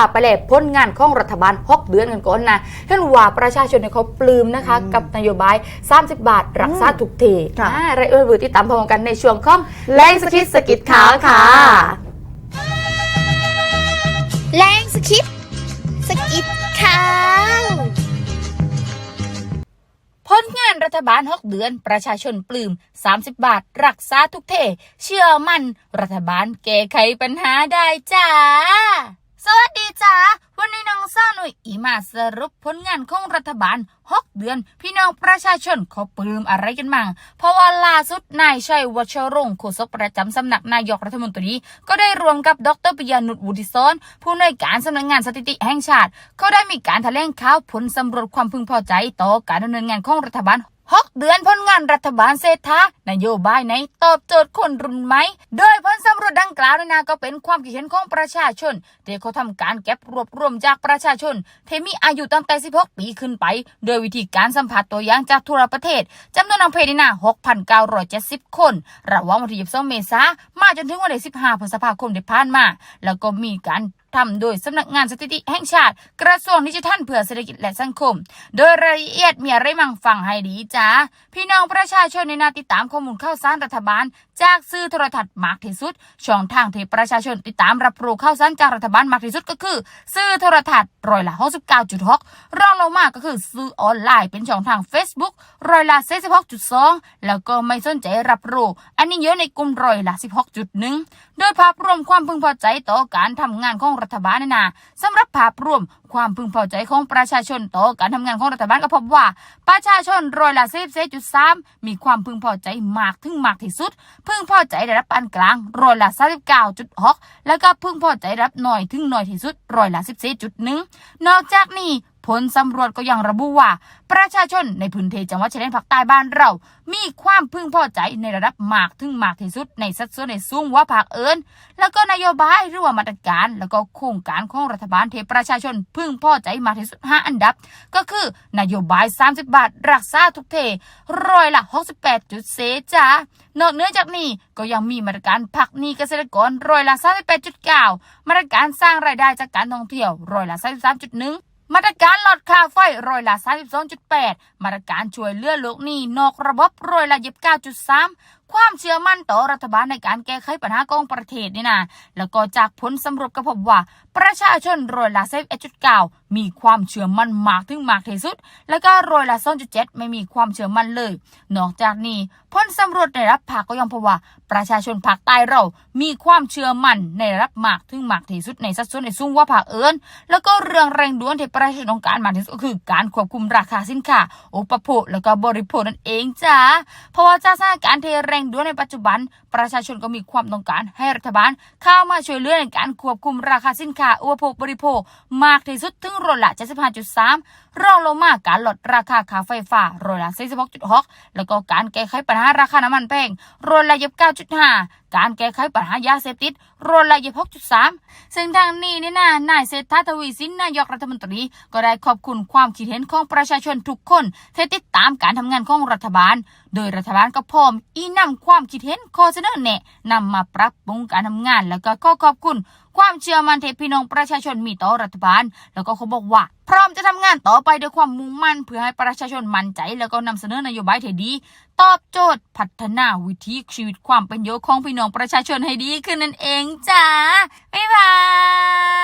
าไปแลพ้นงานของรัฐบาลหกเดือนกันก่อนนะท่านว่าประชาชนเนี่ยเขาปลื้มนะคะ กับนโยบาย 30 บาท รักษาทุกทีค่ะอ่ารายเอ่ยบือที่ตามพร้อมกันในช่วงของแรงสกิดสกิดขาวค่ะแรงสคริปต์สกิดข่าวพ้นงานรัฐบาล 6 เดือน ประชาชนปลื้ม 30 บาท รักษาทุกเท เชื่อมั่น รัฐบาลแก้ไขปัญหาได้จ้า สวัสดีจ้าวันนี้น้องซ่าหนุ่ยอีมาสรุปผลงานของรัฐบาล6เดือน พี่น้องประชาชนเขาปลื้มอะไรกันมั่ง เพราะว่าล่าสุดนายชัยวัชรงค์โฆษกประจำสำนักนายกรัฐมนตรี ก็ได้รวมกับดรปิยานุชวุฒิศรผู้นวยการสำนักงานสถิติแห่งชาติ ก็ได้มีการแถลงข่าวผลสำรวจความพึงพอใจต่อการดำเนินงานของรัฐบาล หกเดือนผลงานรัฐบาลเศรษฐานโยบายไหนตอบโจทย์คนรุ่นไหมโดยผลสำรวจดังกล่าวนี่นะก็เป็นความคิดเห็นของประชาชนที่เขาทำการเก็บรวบรวมจากประชาชนที่มีอายุตั้งแต่ 16 ปีขึ้นไป โดยวิธีการสัมผัสตัวอย่างจากทั่วประเทศจำนวนนักเพศนี่นะ6,970 คน ระหว่างวันที่22เมษายนมาจนถึงวันที่15พฤษภาคมที่ผ่านมา แล้วก็มีการ ทำโดยสำนักงานสถิติแห่งชาติ กระทรวงดิจิทัลเพื่อเศรษฐกิจและสังคม โดยรายละเอียดมีอะไรมั่งฟังให้ดีจ้าพี่น้องประชาชนในนาติดตามข้อมูลข่าวสารรัฐบาล จากสื่อโทรทัศน์มากที่สุด ช่องทางที่ประชาชนติดตามรับรู้ข่าวสารจากรัฐบาลมากที่สุดก็คือ สื่อโทรทัศน์ร้อยละ69.6รองลงมาก็คือสื่อออนไลน์เป็นช่องทาง Facebook ร้อยละ46.2แล้วก็ไม่สนใจรับรู้อันนี้เยอะในกลุ่มร้อยละ16.1โดยภาพรวมความพึงพอใจต่อการทำงานของรัฐบาลนี่นะสำหรับภาพรวมความพึงพอใจของประชาชนต่อการทำงานของรัฐบาลก็พบว่า ประชาชนร้อยละ44.3มีความพึงพอใจมากถึงมากที่สุด พึงพอใจระดับปานกลางร้อยละ39.6แล้วก็พึงพอใจระดับน้อยถึงน้อยที่สุดร้อยละ14.1นอกจากนี้ ผลสำรวจก็ยังระบุว่า ประชาชนในพื้นที่จังหวัดชายแดนภาคใต้บ้านเรา มีความพึงพอใจในระดับมากถึงมากที่สุดในสัดส่วนในสูงว่าภาคเอิญแล้วก็นโยบายหรือว่ามาตรการ แล้วก็โครงการของรัฐบาลที่ประชาชนพึงพอใจมากที่สุด 5 อันดับ ก็คือนโยบาย 30 บาท รักษาทุกเทร้อยละ68จุดเซจ้านอกเหนือจากนี้ก็ยังมีมาตรการผลักนี้เกษตรกรร้อยละ38.9มาตรการสร้างรายได้จากการท่องเที่ยวร้อยละ33.1 มาตรการลดค่าไฟร้อยละ 32.8 มาตรการช่วยเหลือลูกหนี้นอกระบบร้อยละ 29.3 ความเชื่อมั่นต่อรัฐบาลในการแก้ไขปัญหาของประเทศนี่นะแล้วก็จากผลสำรวจก็พบว่า ประชาชนร้อยละ11.9 มีความเชื่อมั่นมากถึงมากที่สุด แล้วก็ร้อยละ2.7ไม่มีความเชื่อมั่นเลย นอกจากนี้ผลสำรวจในรับภาคก็ยังพบว่า ประชาชนภาคใต้เรา มีความเชื่อมั่นในรับมากถึงมากที่สุดในสัดส่วนในสูงกว่าภาคเอิญแล้วก็เรื่องแรงด่วนที่ประชาชนต้องการมากที่สุดก็คือ การควบคุมราคาสินค้าอุปโภคแล้วก็บริโภคนั่นเองจ้าเพราะว่าจากสถานการณ์ที่แรงด่วนในปัจจุบัน ประชาชนก็มีความต้องการให้รัฐบาลเข้ามาช่วยเหลือในการควบคุมราคาสินค้าอุปโภคบริโภค มากที่สุดถึงร้อยละ 75.3 รองลงมาการลดราคาค่าไฟฟ้าร้อยละ 46.6 แล้วก็การแก้ไขปัญหาราคาน้ำมันแพงร้อยละ 29.5การแก้ไขปัญหายาเสพติดร้อยละ26.3ซึ่งทางนี้เนี่ยนะนายเศรษฐาทวีสินนายกรัฐมนตรี ก็ได้ขอบคุณความคิดเห็นของประชาชนทุกคนที่ติดตามการทำงานของรัฐบาล โดยรัฐบาลก็พร้อมอีนำความคิดเห็นข้อเสนอแนะนำมาปรับปรุงการทำงาน แล้วก็ขอขอบคุณ ความเชื่อมั่นที่พี่น้องประชาชนมีต่อรัฐบาล แล้วก็เขาบอกว่า พร้อมจะทำงานต่อไปด้วยความมุ่งมั่น เพื่อให้ประชาชนมั่นใจแล้วก็นำเสนอนโยบายที่ดี ตอบโจทย์พัฒนาวิถีชีวิตความเป็นอยู่ของพี่น้องประชาชนให้ดีขึ้นนั่นเองจ้าบ๊ายบาย